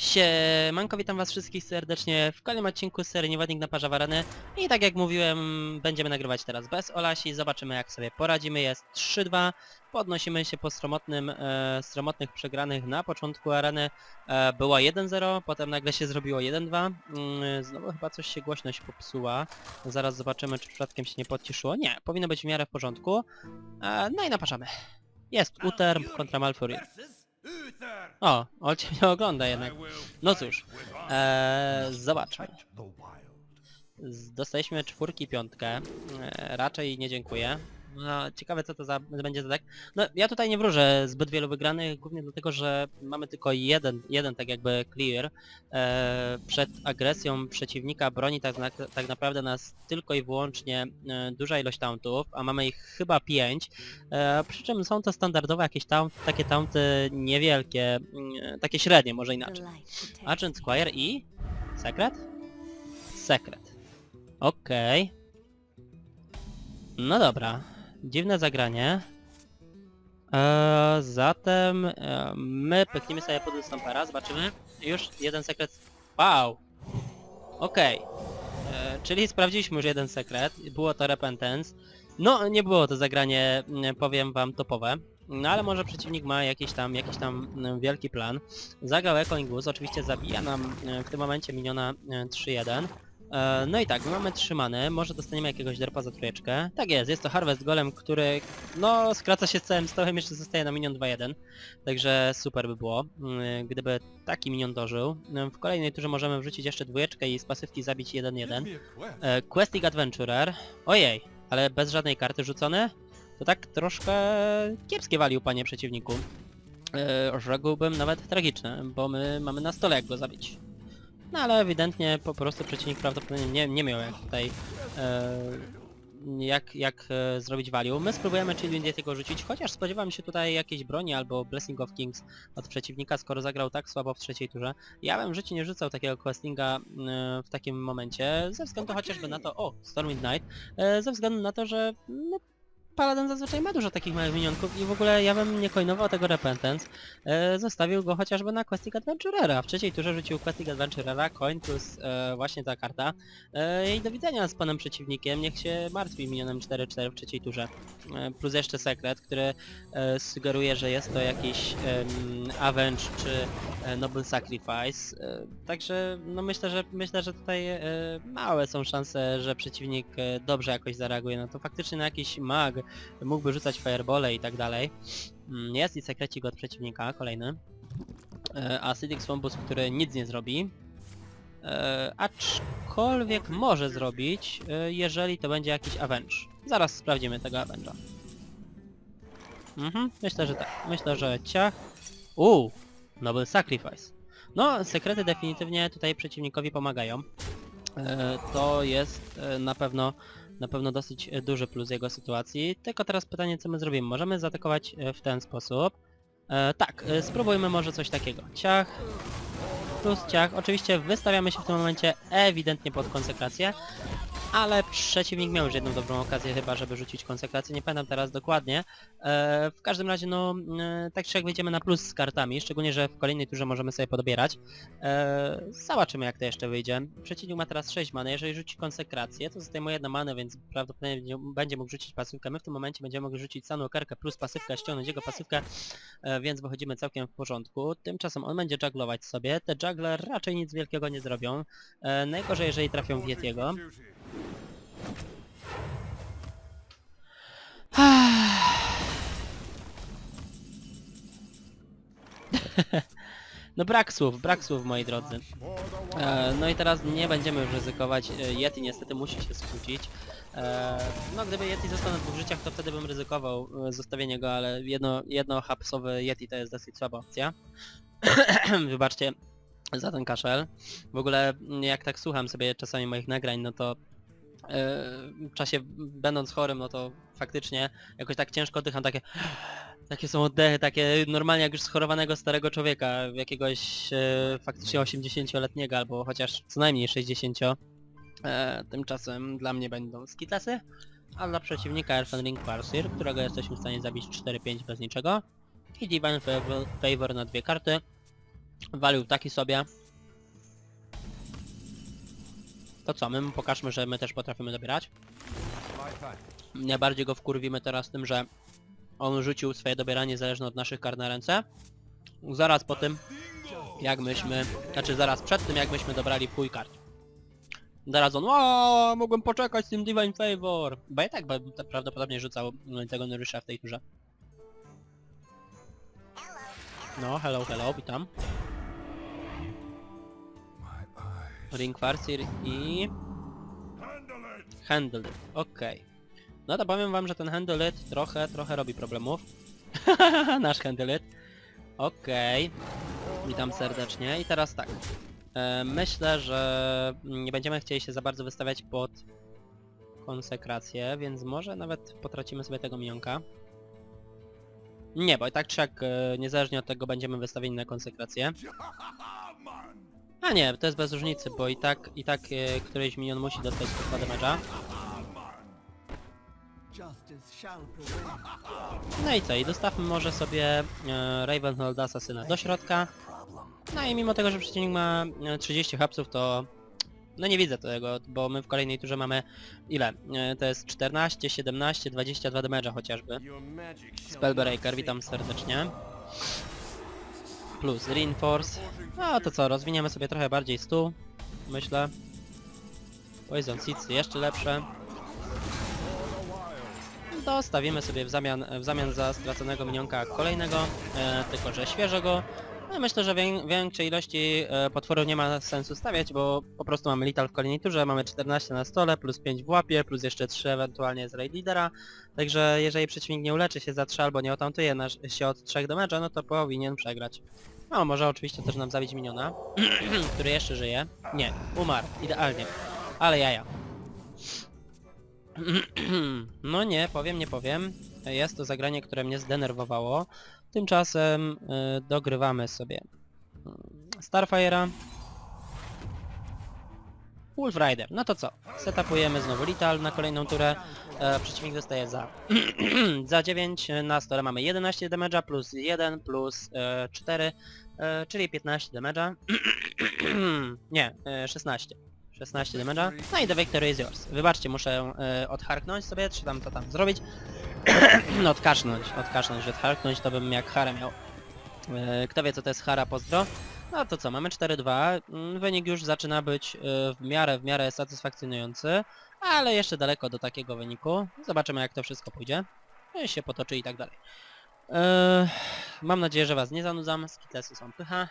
Siemanko, witam was wszystkich serdecznie w kolejnym odcinku serii Niewodnik na parza Wareny i tak jak mówiłem, będziemy nagrywać teraz bez Olasi, zobaczymy jak sobie poradzimy, jest 3-2, podnosimy się po stromotnym, e, stromotnych przegranych na początku areny, e, była 1-0, potem nagle się zrobiło 1-2, mm, znowu chyba coś się głośność popsuła, zaraz zobaczymy czy przypadkiem się nie podciszyło, nie, powinno być w miarę w porządku, e, no i naparzamy. Jest Uther kontra Malfurion. O, Olcie mnie ogląda jednak. No cóż, eee, zobaczmy. Dostaliśmy czwórki, piątkę. Eee, raczej nie dziękuję. No, ciekawe co to za, będzie za deck. No, ja tutaj nie wróżę zbyt wielu wygranych, głównie dlatego, że mamy tylko jeden, jeden tak jakby clear. Eee, przed agresją przeciwnika broni tak, na, tak naprawdę nas tylko i wyłącznie e, duża ilość tauntów, a mamy ich chyba pięć. E, przy czym są to standardowe jakieś taunt, takie taunty niewielkie, mm, takie średnie może inaczej. Agent Squire i... Sekret? Sekret. Okej. No dobra. Dziwne zagranie. Eee, zatem e, my pykniemy sobie pod Stampera, zobaczymy. Już jeden sekret. Wow! Okej. E, Czyli sprawdziliśmy już jeden sekret. Było to Repentance. No, nie było to zagranie, mm, powiem wam, topowe. No ale może przeciwnik ma jakiś tam, jakiś tam mm, wielki plan. Zagrał Echoing oczywiście zabija nam e, w tym momencie miniona e, 3-1. E, No i tak, my mamy trzymany, może dostaniemy jakiegoś derpa za trójeczkę. Tak jest, jest to Harvest Golem, który no skraca się z całym stołem, jeszcze zostaje na minion 2-1. Także super by było, mm, gdyby taki minion dożył. E, W kolejnej turze możemy wrzucić jeszcze dwójeczkę i z pasywki zabić 1-1. E, Questing Adventurer. Ojej, ale bez żadnej karty rzucone? To tak troszkę kiepskie walił, panie przeciwniku. E, rzekłbym nawet tragiczne, bo my mamy na stole jak go zabić. No ale ewidentnie po prostu przeciwnik prawdopodobnie nie, nie miał jak tutaj e, jak, jak e, zrobić value. My spróbujemy Children Dietiego rzucić, chociaż spodziewam się tutaj jakiejś broni albo Blessing of Kings od przeciwnika, skoro zagrał tak słabo w trzeciej turze. Ja bym w życiu nie rzucał takiego questinga e, w takim momencie, ze względu chociażby na to, o, Stormwind Knight, e, ze względu na to, że no, Paladin zazwyczaj ma dużo takich małych minionków i w ogóle ja bym nie coinował tego Repentance, e, zostawił go chociażby na Questing Adventurera. W trzeciej turze rzucił Questing Adventurera, coin plus e, właśnie ta karta e, i do widzenia z panem przeciwnikiem, niech się martwi minionem 4-4 w trzeciej turze. E, plus jeszcze sekret, który e, sugeruje, że jest to jakiś em, Avenge czy e, Noble Sacrifice. E, także no myślę, że myślę, że tutaj e, małe są szanse, że przeciwnik e, dobrze jakoś zareaguje. No to faktycznie na jakiś mag mógłby rzucać firebole i tak dalej. Mm, Jest i sekrecik od przeciwnika, kolejny. E, Acidic Swampus, który nic nie zrobi. E, aczkolwiek może zrobić, e, jeżeli to będzie jakiś Avenge. Zaraz sprawdzimy tego Avenge'a. Mhm, myślę, że tak. Myślę, że ciach. Uuu, Noble Sacrifice. No, sekrety definitywnie tutaj przeciwnikowi pomagają. To jest na pewno na pewno dosyć e, duży plus jego sytuacji. Tylko teraz pytanie, co my zrobimy? Możemy zaatakować e, w ten sposób. E, tak, e, spróbujmy może coś takiego. Ciach plus ciach. Oczywiście wystawiamy się w tym momencie ewidentnie pod konsekrację, ale przeciwnik miał już jedną dobrą okazję chyba, żeby rzucić konsekrację, nie pamiętam teraz dokładnie. E, w każdym razie, no, e, tak czy jak wyjdziemy na plus z kartami, szczególnie, że w kolejnej turze możemy sobie podobierać. E, zobaczymy jak to jeszcze wyjdzie. Przeciwnik ma teraz 6 many, jeżeli rzuci konsekrację, to zostaje mu jedna mana, więc prawdopodobnie będzie- mógł rzucić pasywkę. My w tym momencie będziemy mogli rzucić Sanukerkę plus pasywkę, ściągnąć jego pasywkę, e, więc wychodzimy całkiem w porządku. Tymczasem on będzie jugglować sobie, te juggle raczej nic wielkiego nie zrobią. E, najgorzej jeżeli trafią w Yetiego. No brak słów, brak słów moi drodzy. E, no i teraz nie będziemy już ryzykować. E, Yeti niestety musi się skrócić. E, no gdyby Yeti został na dwóch życiach, to wtedy bym ryzykował e, zostawienie go, ale jedno, jedno hapsowe Yeti to jest dosyć słaba opcja. Wybaczcie za ten kaszel. W ogóle jak tak słucham sobie czasami moich nagrań, no to czasie będąc chorym, no to faktycznie jakoś tak ciężko oddycham, takie takie są oddechy, takie normalnie jak już schorowanego starego człowieka, jakiegoś e, faktycznie 80-letniego albo chociaż co najmniej 60. E, tymczasem dla mnie będą skitlasy, a dla przeciwnika Elfen Ring Parsir, którego jesteśmy w stanie zabić 4-5 bez niczego. I Divine Favor, favor na dwie karty. Walił taki sobie. To co, my mu pokażmy, że my też potrafimy dobierać. Nie bardziej go wkurwimy teraz tym, że on rzucił swoje dobieranie zależne od naszych kar na ręce. Zaraz po tym, jak myśmy, znaczy zaraz przed tym, jak myśmy dobrali pój kart. Zaraz on, o, mogłem poczekać z tym Divine Favor. Bo ja tak ba- prawdopodobnie rzucał mm, tego Nourisha w tej turze. No, hello, hello, witam. Ring Farseer i... Handle it, okej. No to powiem wam, że ten Handle it trochę, trochę robi problemów. Nasz Handle it. Okej. Witam serdecznie. I teraz tak. E, myślę, że nie będziemy chcieli się za bardzo wystawiać pod konsekrację, więc może nawet potracimy sobie tego minionka. Nie, bo i tak czy jak, e, niezależnie od tego będziemy wystawieni na konsekrację. A nie, to jest bez różnicy, bo i tak, i tak e, któryś minion musi dostać 100 damage'a. No i co, i dostawmy może sobie e, Ravenhold Assassina do środka. No i mimo tego, że przeciwnik ma e, 30 hapsów, to no nie widzę tego, bo my w kolejnej turze mamy ile? E, to jest 14, 17, 22 damage'a chociażby. Spellbreaker, witam serdecznie. Plus Reinforce. No to co, rozwiniemy sobie trochę bardziej stół, myślę. Poison Seeds jeszcze lepsze. Dostawimy sobie w zamian, w zamian za straconego minionka kolejnego, e, tylko że świeżego. No myślę, że wię, większej ilości e, potworów nie ma sensu stawiać, bo po prostu mamy Lital w kolejnej turze, mamy 14 na stole, plus 5 w łapie, plus jeszcze 3 ewentualnie z raid leadera. Także jeżeli przeciwnik nie uleczy się za 3 albo nie otantuje nasz, się od 3 damage'a, no to powinien przegrać. No, może oczywiście też nam zabić miniona, który jeszcze żyje. Nie, umarł, idealnie. Ale jaja. No nie, powiem, nie powiem. Jest to zagranie, które mnie zdenerwowało. Tymczasem y, dogrywamy sobie y, Starfire'a. Wolf Rider. No to co? Setupujemy znowu Lital na kolejną turę. E, przeciwnik dostaje za, za 9. Na stole mamy 11 damage'a plus 1 plus e, 4, e, czyli 15 damage'a. nie, e, 16. 16 damage'a. No i the victory is yours. Wybaczcie, muszę e, odharknąć sobie, czy tam to tam zrobić. No odkasznąć, odkasznąć, odharknąć, to bym jak Hara miał. E, kto wie co to jest Hara, pozdro. No to co, mamy 4-2. Mm, Wynik już zaczyna być e, w miarę, w miarę satysfakcjonujący, ale jeszcze daleko do takiego wyniku. Zobaczymy jak to wszystko pójdzie. I się potoczy i tak dalej. E, mam nadzieję, że was nie zanudzam. Skitlesy są pycha.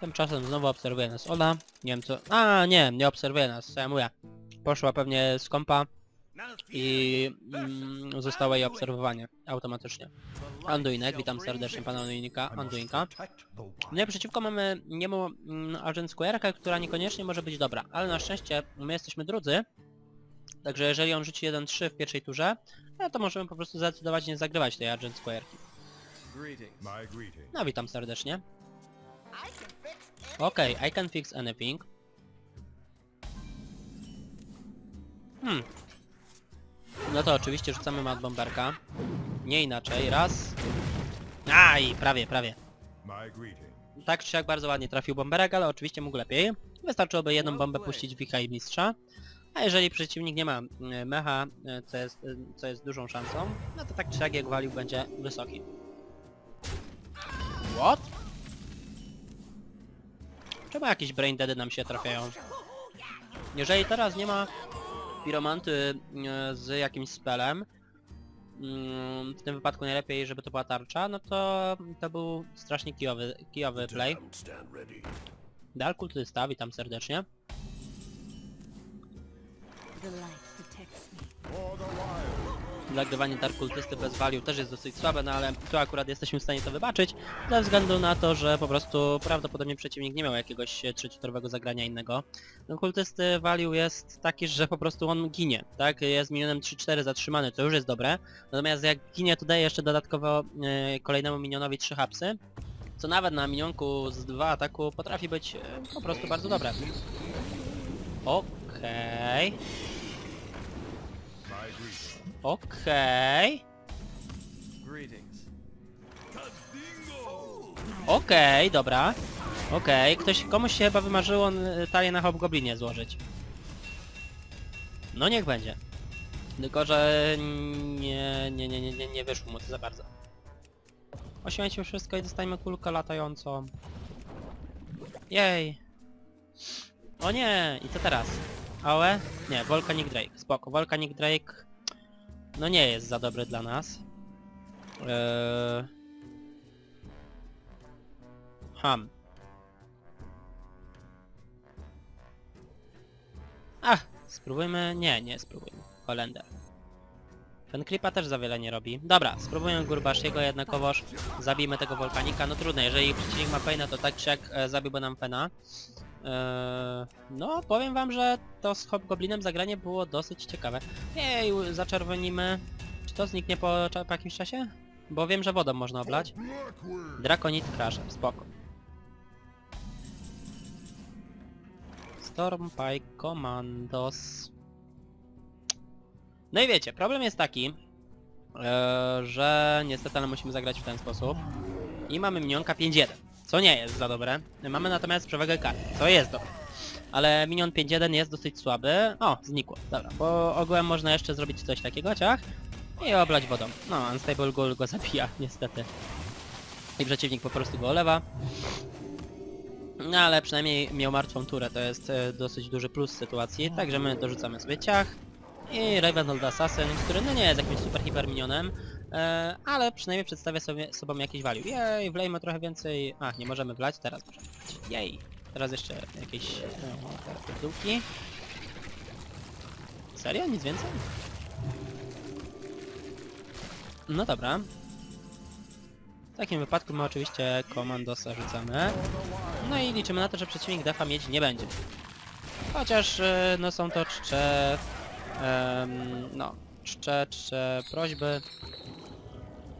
Tymczasem znowu obserwuje nas Ola. Nie wiem co... A nie, nie obserwuje nas, co ja mówię. Poszła pewnie z kompa i mm, zostało jej obserwowanie automatycznie. Anduinek, witam serdecznie pana Anduinika. Anduinka. No i przeciwko mamy niemu mm, Agent Square'kę, która niekoniecznie może być dobra, ale na szczęście my jesteśmy drudzy. Także jeżeli on rzuci 1-3 w pierwszej turze, no to możemy po prostu zdecydować nie zagrywać tej Agent Square'ki. No witam serdecznie. Okej, I can fix anything. Hmm. No to oczywiście rzucamy Mad Bomberka. Nie inaczej, raz. Aj, prawie, prawie. Tak czy siak bardzo ładnie trafił bomberek, ale oczywiście mógł lepiej. Wystarczyłoby jedną bombę puścić w i Mistrza. A jeżeli przeciwnik nie ma e, mecha, e, co jest, e, co jest dużą szansą, no to tak czy siak jak walił będzie wysoki. What? Czemu jakieś brain deady nam się trafiają? Jeżeli teraz nie ma piromanty e, z jakimś spelem, mm, w tym wypadku najlepiej, żeby to była tarcza, no to to był strasznie kijowy, kijowy play. Dal kultysta, witam serdecznie. The light protects me. Nagrywanie Dark Kultysty bez value też jest dosyć słabe, no ale tu akurat jesteśmy w stanie to wybaczyć, ze względu na to, że po prostu prawdopodobnie przeciwnik nie miał jakiegoś trzeciotorowego zagrania innego. No, kultysty value jest taki, że po prostu on ginie, tak? Jest minionem 3-4 zatrzymany, to już jest dobre, natomiast jak ginie to daje jeszcze dodatkowo e, kolejnemu minionowi 3 hapsy, co nawet na minionku z 2 ataku potrafi być e, po prostu bardzo dobre. Okej, greeting. Okej. Okej, dobra. Okej, ktoś, komuś się chyba wymarzyło n- talię na Hobgoblinie złożyć. No niech będzie. Tylko, że nie, nie, nie, nie, nie, nie wyszło mu to za bardzo. Oświęćmy wszystko i dostajemy kulkę latającą. Jej. O nie! I co teraz? Aue? Nie, Volcanic Drake. Spoko. Volcanic Drake no nie jest za dobry dla nas. Eee... Ham. Ach, spróbujmy... Nie, nie spróbujmy. Holender. Fenklipa też za wiele nie robi. Dobra, spróbujmy Gurbashiego jednakowoż. Zabijmy tego Volkanika. No trudno, jeżeli przeciwnik ma Paina, to tak czy jak e, zabiłby nam Fena. Eee, no, powiem wam, że to z Hobgoblinem zagranie było dosyć ciekawe. Jej, zaczerwonimy. Czy to zniknie po, po jakimś czasie? Bo wiem, że wodą można oblać. Draconit Crusher, spoko. Stormpike Commandos. No i wiecie, problem jest taki, e, że niestety ale musimy zagrać w ten sposób. I mamy minionka 5-1, co nie jest za dobre. Mamy natomiast przewagę kart, co jest dobre. Ale minion 5-1 jest dosyć słaby. O, znikło, dobra, bo ogółem można jeszcze zrobić coś takiego, ciach. I oblać wodą. No, Unstable Ghoul go zabija, niestety. I przeciwnik po prostu go olewa. No ale przynajmniej miał martwą turę, to jest e, dosyć duży plus sytuacji, także my dorzucamy sobie ciach. I Ravenhold Assassin, który no nie jest jakimś super hiper minionem, e, ale przynajmniej przedstawia sobie sobą jakieś value. Jej, wlejmy trochę więcej... A, nie możemy wlać, teraz możemy wlać. Jej. Teraz jeszcze jakieś e, pierdółki. Serio? Nic więcej? No dobra. W takim wypadku my oczywiście komandosa rzucamy. No i liczymy na to, że przeciwnik defa mieć nie będzie. Chociaż e, no są to czcze... em, no, czcze, czcze prośby,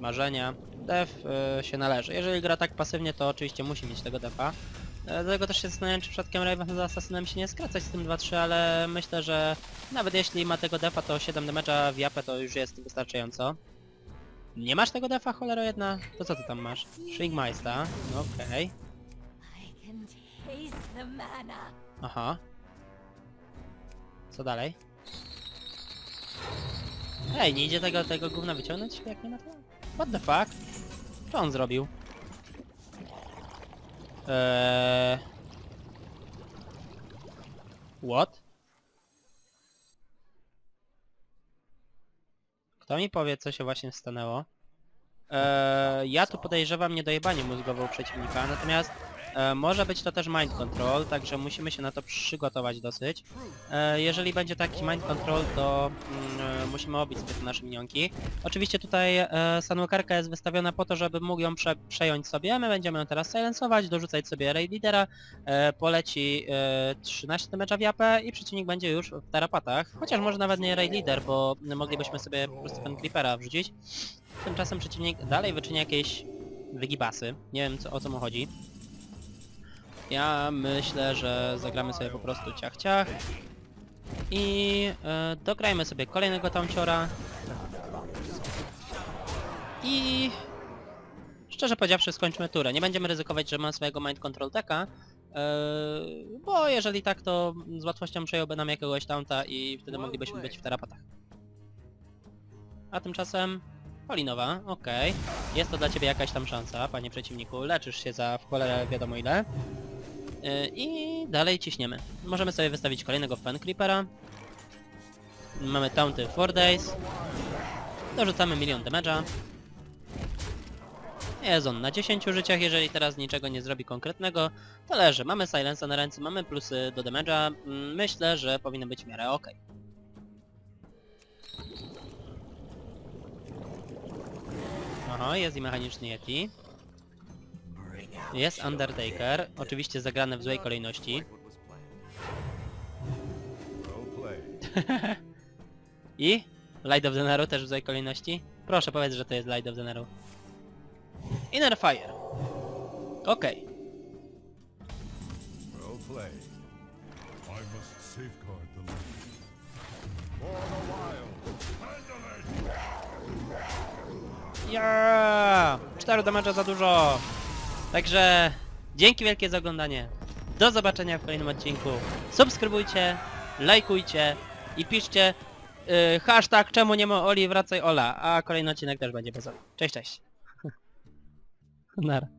marzenia. Def e, się należy. Jeżeli gra tak pasywnie, to oczywiście musi mieć tego defa. E, Dlatego też się zastanawiam, czy przypadkiem Raven z Assassinem się nie skracać z tym 2-3, ale myślę, że nawet jeśli ma tego defa, to 7 damage'a w japę to już jest wystarczająco. Nie masz tego defa, cholero jedna? To co ty tam masz? Shrinkmeister, no okej. Aha. Co dalej? Ej, nie idzie tego, tego gówna wyciągnąć, jak nie ma to? What the fuck? Co on zrobił? Eee... What? Kto mi powie, co się właśnie stanęło? Eee, ja tu podejrzewam niedojebanie mózgowe u przeciwnika, natomiast e, może być to też mind control, także musimy się na to przygotować dosyć. E, jeżeli będzie taki mind control, to mm, e, musimy obić sobie te nasze minionki. Oczywiście tutaj e, Sunwalkerka jest wystawiona po to, żeby mógł ją prze przejąć sobie. My będziemy ją teraz silensować, dorzucać sobie raid leadera, e, poleci e, 13 damage'a w japę i przeciwnik będzie już w tarapatach. Chociaż może nawet nie raid leader, bo moglibyśmy sobie po prostu ten creepera wrzucić. Tymczasem przeciwnik dalej wyczynia jakieś wygibasy. Nie wiem co, o co mu chodzi. Ja myślę, że zagramy sobie po prostu ciach ciach. I e, dograjmy sobie kolejnego taunciora. I szczerze powiedziawszy skończmy turę. Nie będziemy ryzykować, że mam swojego mind control decka. e, bo jeżeli tak, to z łatwością przejąłby nam jakiegoś taunta i wtedy moglibyśmy być w tarapatach. A tymczasem Polinowa, okej. Jest to dla ciebie jakaś tam szansa, panie przeciwniku. Leczysz się za w cholerę wiadomo ile. Yy, I dalej ciśniemy. Możemy sobie wystawić kolejnego Fen Creepera. Mamy taunty 4 days. Dorzucamy milion damage'a. Jest on na 10 życiach, jeżeli teraz niczego nie zrobi konkretnego, to leży. Mamy silensa na ręce, mamy plusy do damage'a. Mm, Myślę, że powinno być w miarę ok. Aha, jest i mechaniczny Yeti. Jest Undertaker, oczywiście zagrane w złej kolejności. I? Light of the Nero też w złej kolejności? Proszę powiedz, że to jest Light of the Nero. Inner Fire. Okej. It! Ja! 4 damage'a za dużo! Także dzięki wielkie za oglądanie. Do zobaczenia w kolejnym odcinku. Subskrybujcie, lajkujcie i piszcie yy, hashtag czemu nie ma Oli, wracaj Ola. A kolejny odcinek też będzie Oli. Cześć, cześć. Nara.